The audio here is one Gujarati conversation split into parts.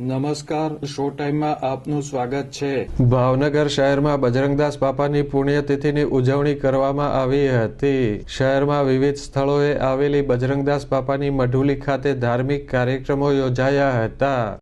નમસ્કાર, શો ટાઈમમાં આપનું સ્વાગત છે. ભાવનગર શહેરમાં બજરંગદાસ બાપાની પુણ્યતિથિની ઉજવણી કરવામાં આવી હતી. શહેરમાં વિવિધ સ્થળોએ આવેલી બજરંગદાસ બાપાની મઢુલી ખાતે ધાર્મિક કાર્યક્રમો યોજાયા હતા.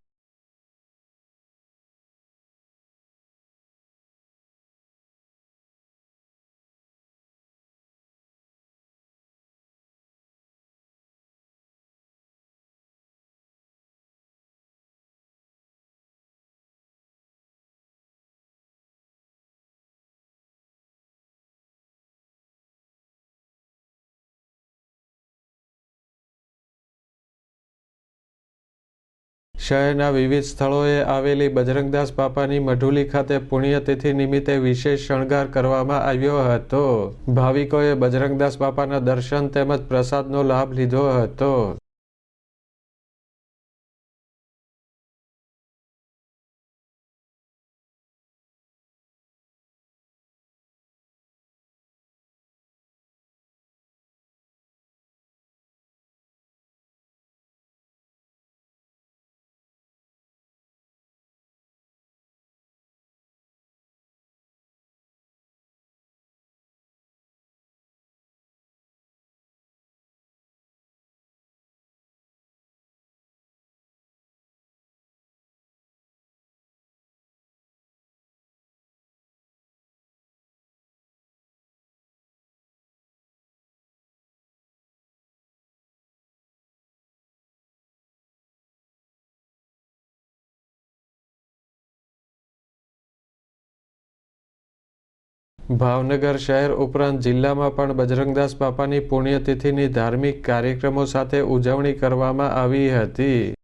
શહેરના વિવિધ સ્થળોએ આવેલી બજરંગદાસ બાપાની મઢુલી ખાતે પુણ્યતિથિ નિમિત્તે વિશેષ શણગાર કરવામાં આવ્યો હતો. ભાવિકોએ બજરંગદાસ બાપાના દર્શન તેમજ પ્રસાદનો લાભ લીધો હતો. ભાવનગર શહેર ઉપરાંત જિલ્લામાં પણ બજરંગદાસ બાપાની પુણ્યતિથિની ધાર્મિક કાર્યક્રમો સાથે ઉજવણી કરવામાં આવી હતી.